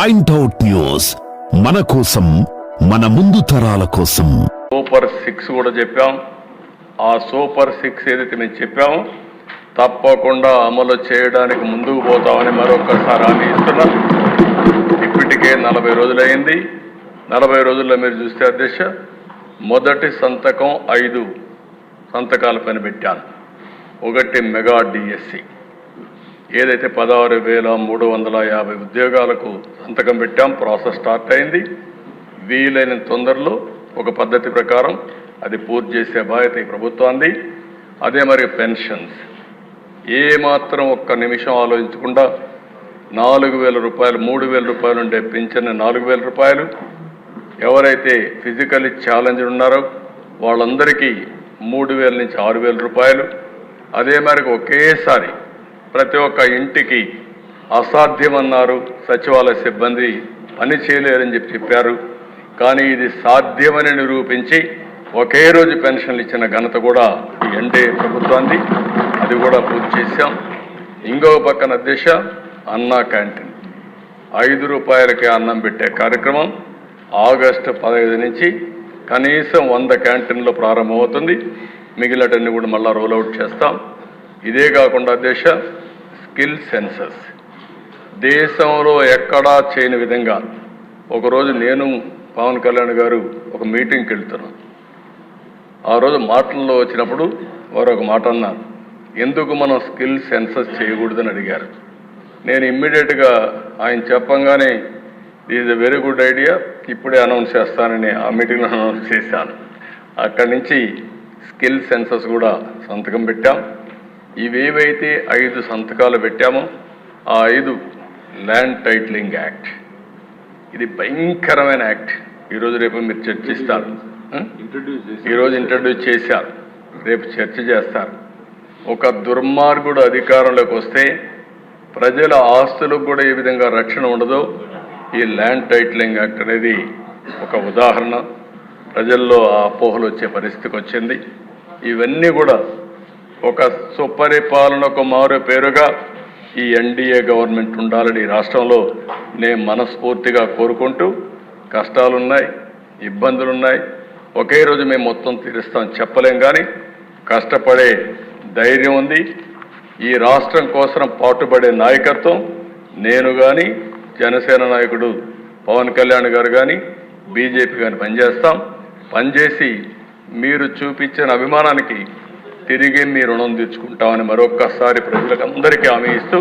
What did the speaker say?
Point out news మన కోసం మన ముందు తరాల కోసం. సూపర్ సిక్స్ కూడా చెప్పాం. ఆ సూపర్ సిక్స్ ఏదైతే మేము చెప్పామో తప్పకుండా అమలు చేయడానికి ముందుకు పోతామని మరొకసారి హామీ ఇస్తున్నాం. ఇప్పటికే నలభై రోజులైంది. నలభై రోజుల్లో మీరు చూస్తే అధ్యక్ష మొదటి సంతకం ఐదు సంతకాల పైన పెట్టాను. ఒకటి మెగా డిఎస్సి ఏదైతే పదహారు వేల మూడు వందల యాభై ఉద్యోగాలకు సంతకం పెట్టాం ప్రాసెస్ స్టార్ట్ అయింది. వీలైన తొందరలో ఒక పద్ధతి ప్రకారం అది పూర్తి చేసే బాధ్యత ఈ ప్రభుత్వాన్ని అదే మరి పెన్షన్స్. ఏ మాత్రం ఒక్క నిమిషం ఆలోచించకుండా నాలుగు వేల రూపాయలు మూడు వేల రూపాయలు ఉండే పింఛన్ నాలుగు వేల రూపాయలు. ఎవరైతే ఫిజికలీ ఛాలెంజ్ ఉన్నారో వాళ్ళందరికీ మూడు వేల నుంచి ఆరు వేల రూపాయలు. అదే మేరకు ఒకేసారి ప్రతి ఒక్క ఇంటికి అసాధ్యమన్నారు సచివాలయ సిబ్బంది. పని చేయలేరని చెప్పి చెప్పారు. కానీ ఇది సాధ్యమని నిరూపించి ఒకే రోజు పెన్షన్లు ఇచ్చిన ఘనత కూడా ఎన్డీఏ ప్రభుత్వాన్ని అది కూడా పూర్తి చేశాం. ఇంకో పక్కన దిశ అన్నా క్యాంటీన్. ఐదు రూపాయలకే అన్నం పెట్టే కార్యక్రమం ఆగస్టు పదహైదు నుంచి కనీసం వంద క్యాంటీన్లో ప్రారంభమవుతుంది. మిగిలినటన్ని కూడా మళ్ళీ రోల్అవుట్ చేస్తాం. ఇదే కాకుండా దేశ స్కిల్ సెన్సస్. దేశంలో ఎక్కడా చేయని విధంగా ఒకరోజు నేను పవన్ కళ్యాణ్ గారు ఒక మీటింగ్కి వెళ్తున్నాను ఆ రోజు మాటల్లో వచ్చినప్పుడు వారు ఒక మాట అన్నారు. ఎందుకు మనం స్కిల్ సెన్సస్ చేయకూడదని అడిగారు. నేను ఇమ్మీడియట్గా ఆయన చెప్పంగానే is a very good idea ఇప్పుడే అనౌన్స్ చేస్తానని ఆ మీటింగ్లో అనౌన్స్ చేశాను. అక్కడి నుంచి స్కిల్ సెన్సస్ కూడా సంతకం పెట్టాం. ఇవేవైతే ఐదు సంతకాలు పెట్టామో ఆ ఐదు ల్యాండ్ టైటిలింగ్ యాక్ట్. ఇది భయంకరమైన యాక్ట్. ఈరోజు రేపు మీరు చర్చిస్తారు? ఈరోజు ఇంట్రడ్యూస్ చేశారు. రేపు చర్చ చేస్తారు. ఒక దుర్మార్గుడు అధికారంలోకి వస్తే ప్రజల ఆస్తులకు కూడా ఏ విధంగా రక్షణ ఉండదో ఈ ల్యాండ్ టైటిలింగ్ యాక్ట్ అనేది ఒక ఉదాహరణ. ప్రజల్లో ఆ అపోహలు వచ్చే పరిస్థితికి వచ్చింది. ఇవన్నీ కూడా ఒక సుపరిపాలనకు మారు పేరుగా ఈ ఎన్డీఏ గవర్నమెంట్ ఉండాలని రాష్ట్రంలో నేను మనస్ఫూర్తిగా కోరుకుంటూ కష్టాలున్నాయి ఇబ్బందులున్నాయి. ఒకే రోజు మేము మొత్తం తీరుస్తాం చెప్పలేం కానీ కష్టపడే ధైర్యం ఉంది. ఈ రాష్ట్రం కోసం పాటుపడే నాయకత్వం నేను కానీ జనసేన నాయకుడు పవన్ కళ్యాణ్ గారు కానీ బీజేపీ కానీ పనిచేస్తాం. పనిచేసి మీరు చూపించిన అభిమానానికి తిరిగి మీ రుణం తీర్చుకుంటామని మరొక్కసారి ప్రజలకు అందరికీ హామీ ఇస్తూ